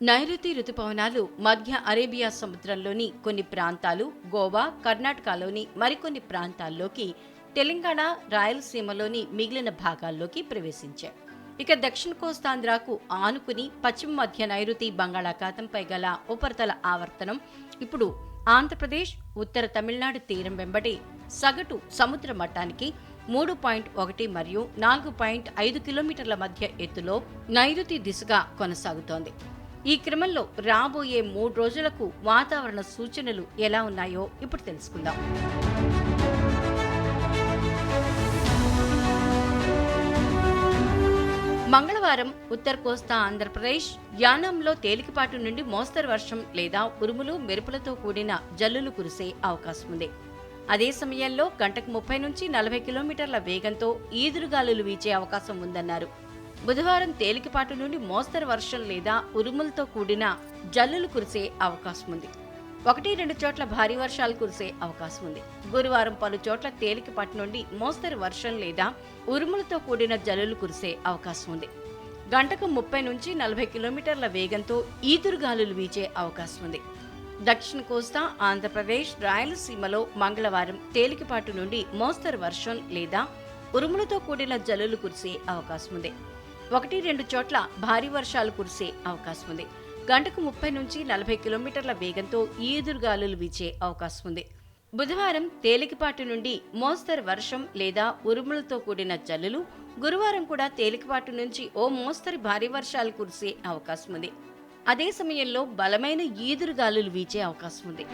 నైరుతి రుతుపవనాలు మధ్య అరేబియా సముద్రంలోని కొన్ని ప్రాంతాలు గోవా కర్ణాటకలోని మరికొన్ని ప్రాంతాల్లోకి తెలంగాణ రాయలసీమలోని మిగిలిన భాగాల్లోకి ప్రవేశించాయి. ఇక దక్షిణ కోస్తాంధ్రకు ఆనుకుని పశ్చిమ మధ్య నైరుతి బంగాళాఖాతంపై గల ఉపరితల ఆవర్తనం ఇప్పుడు ఆంధ్రప్రదేశ్ ఉత్తర తమిళనాడు తీరం వెంబడి సగటు సముద్ర మట్టానికి మూడు పాయింట్ ఒకటి మరియు నాలుగు పాయింట్ ఐదు కిలోమీటర్ల మధ్య ఎత్తులో నైరుతి దిశగా కొనసాగుతోంది. ఈ క్రమంలో రాబోయే మూడు రోజులకు వాతావరణ సూచనలు ఎలా ఉన్నాయో ఇప్పుడు తెలుసుకుందాం. మంగళవారం ఉత్తర కోస్తా ఆంధ్రప్రదేశ్ యానంలో తేలికపాటు నుండి మోస్తరు వర్షం లేదా ఉరుములు మెరుపులతో కూడిన జల్లులు కురిసే అవకాశం ఉంది అదే సమయంలో గంటకు ముప్పై నుంచి నలభై కిలోమీటర్ల వేగంతో ఈదురుగాలులు వీచే అవకాశం ఉందన్నారు. బుధవారం తేలికపాటు నుండి మోస్తరు వర్షం లేదా ఉరుములతో కూడిన జల్లులు కురిసే అవకాశం ఉంది. ఒకటి రెండు చోట్ల భారీ వర్షాలు కురిసే అవకాశం ఉంది. గురువారం పలు చోట్ల తేలికపాటి నుండి మోస్తరు వర్షం లేదా ఉరుములతో కూడిన జల్లులు కురిసే అవకాశం ఉంది. గంటకు ముప్పై నుంచి నలభై కిలోమీటర్ల వేగంతో ఈదురుగాలులు వీచే అవకాశం ఉంది. దక్షిణ కోస్తా ఆంధ్రప్రదేశ్ రాయలసీమలో మంగళవారం తేలికపాటు నుండి మోస్తరు వర్షం లేదా ఉరుములతో కూడిన జల్లులు కురిసే అవకాశం ఉంది. ఒకటి రెండు చోట్ల భారీ వర్షాలు కురిసే అవకాశం ఉంది గంటకు ముప్పై నుంచి నలభై కిలోమీటర్ల వేగంతో ఈదురుగాలులు వీచే అవకాశం ఉంది బుధవారం తేలికపాటి నుండి మోస్తరు వర్షం లేదా ఉరుములతో కూడిన జల్లులు గురువారం కూడా తేలికపాటి నుంచి ఓ మోస్తరు భారీ వర్షాలు కురిసే అవకాశం ఉంది అదే సమయంలో బలమైన ఈదురుగాలులు వీచే అవకాశం ఉంది